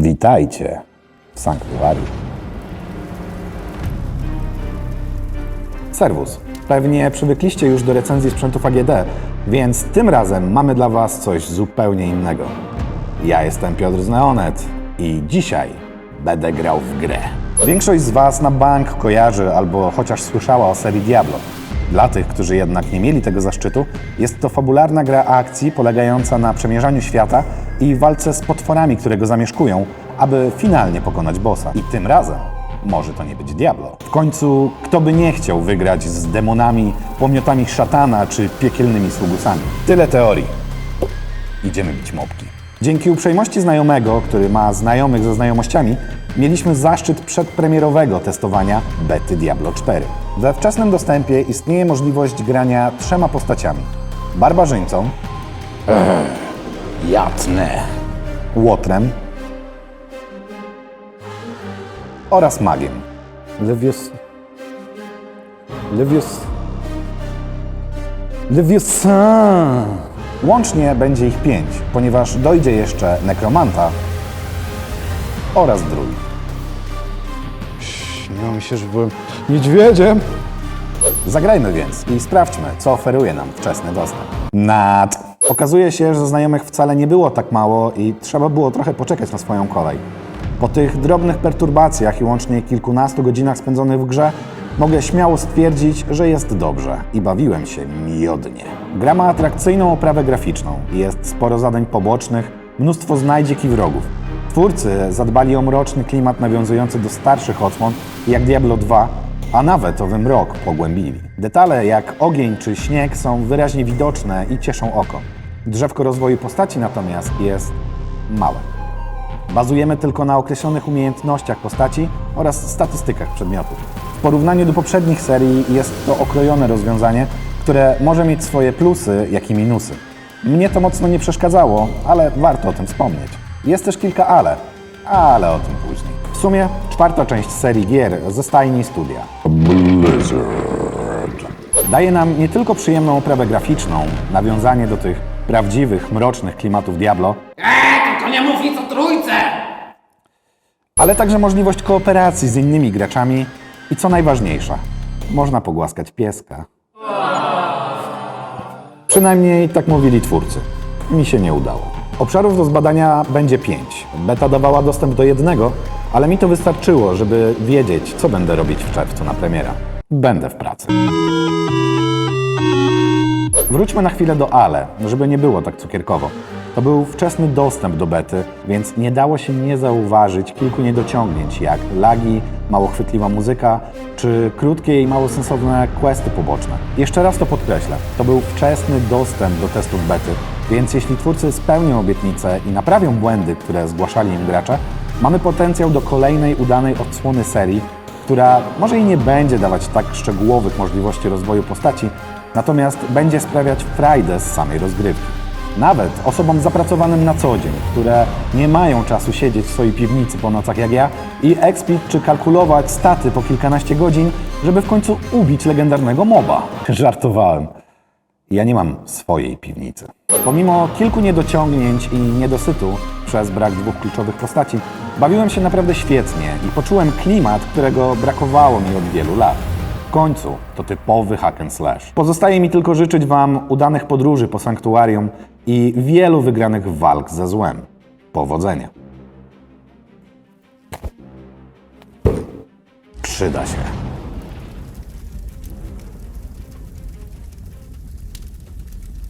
Witajcie w sanktuarium. Serwus. Pewnie przywykliście już do recenzji sprzętów AGD, więc tym razem mamy dla Was coś zupełnie innego. Ja jestem Piotr z Neonet i dzisiaj będę grał w grę. Większość z Was na bank kojarzy albo chociaż słyszała o serii Diablo. Dla tych, którzy jednak nie mieli tego zaszczytu, jest to fabularna gra akcji polegająca na przemierzaniu świata i walce z potworami, które go zamieszkują, aby finalnie pokonać bossa. I tym razem może to nie być Diablo. W końcu, kto by nie chciał wygrać z demonami, pomiotami szatana czy piekielnymi sługusami? Tyle teorii. Idziemy bić mopki. Dzięki uprzejmości znajomego, który ma znajomych ze znajomościami, mieliśmy zaszczyt przedpremierowego testowania bety Diablo 4. We wczesnym dostępie istnieje możliwość grania trzema postaciami. Barbarzyńcą, Jatnę. Łotrem oraz magiem. Lewius... Lewius... Lewiosa. Łącznie będzie ich pięć, ponieważ dojdzie jeszcze nekromanta oraz druid. Śniło mi się, że byłem niedźwiedziem. Zagrajmy więc i sprawdźmy, co oferuje nam wczesny dostęp. Nad. Okazuje się, że znajomych wcale nie było tak mało i trzeba było trochę poczekać na swoją kolej. Po tych drobnych perturbacjach i łącznie kilkunastu godzinach spędzonych w grze, mogę śmiało stwierdzić, że jest dobrze i bawiłem się miodnie. Gra ma atrakcyjną oprawę graficzną, jest sporo zadań pobocznych, mnóstwo znajdziek i wrogów. Twórcy zadbali o mroczny klimat nawiązujący do starszych odsłon, jak Diablo 2, a nawet owy mrok pogłębili. Detale jak ogień czy śnieg są wyraźnie widoczne i cieszą oko. Drzewko rozwoju postaci natomiast jest małe. Bazujemy tylko na określonych umiejętnościach postaci oraz statystykach przedmiotów. W porównaniu do poprzednich serii jest to okrojone rozwiązanie, które może mieć swoje plusy, jak i minusy. Mnie to mocno nie przeszkadzało, ale warto o tym wspomnieć. Jest też kilka ale, ale o tym później. W sumie czwarta część serii gier ze stajni studia. Daje nam nie tylko przyjemną oprawę graficzną, nawiązanie do tych prawdziwych, mrocznych klimatów Diablo, Eee, tylko nie mów nic o trójce! ale także możliwość kooperacji z innymi graczami i co najważniejsze, można pogłaskać pieska. Przynajmniej tak mówili twórcy. Mi się nie udało. Obszarów do zbadania będzie pięć. Beta dawała dostęp do jednego, ale mi to wystarczyło, żeby wiedzieć, co będę robić w czerwcu na premiera. Będę w pracy. Wróćmy na chwilę do Ale, żeby nie było tak cukierkowo. To był wczesny dostęp do bety, więc nie dało się nie zauważyć kilku niedociągnięć, jak lagi, mało chwytliwa muzyka, czy krótkie i mało sensowne questy poboczne. Jeszcze raz to podkreślę, to był wczesny dostęp do testów bety, więc jeśli twórcy spełnią obietnice i naprawią błędy, które zgłaszali im gracze, mamy potencjał do kolejnej udanej odsłony serii, która może i nie będzie dawać tak szczegółowych możliwości rozwoju postaci, natomiast będzie sprawiać frajdę z samej rozgrywki. Nawet osobom zapracowanym na co dzień, które nie mają czasu siedzieć w swojej piwnicy po nocach jak ja i expić czy kalkulować staty po kilkanaście godzin, żeby w końcu ubić legendarnego moba. Żartowałem. Ja nie mam swojej piwnicy. Pomimo kilku niedociągnięć i niedosytu przez brak dwóch kluczowych postaci, bawiłem się naprawdę świetnie i poczułem klimat, którego brakowało mi od wielu lat. W końcu to typowy hack and slash. Pozostaje mi tylko życzyć Wam udanych podróży po sanktuarium i wielu wygranych walk ze złem. Powodzenia. Przyda się.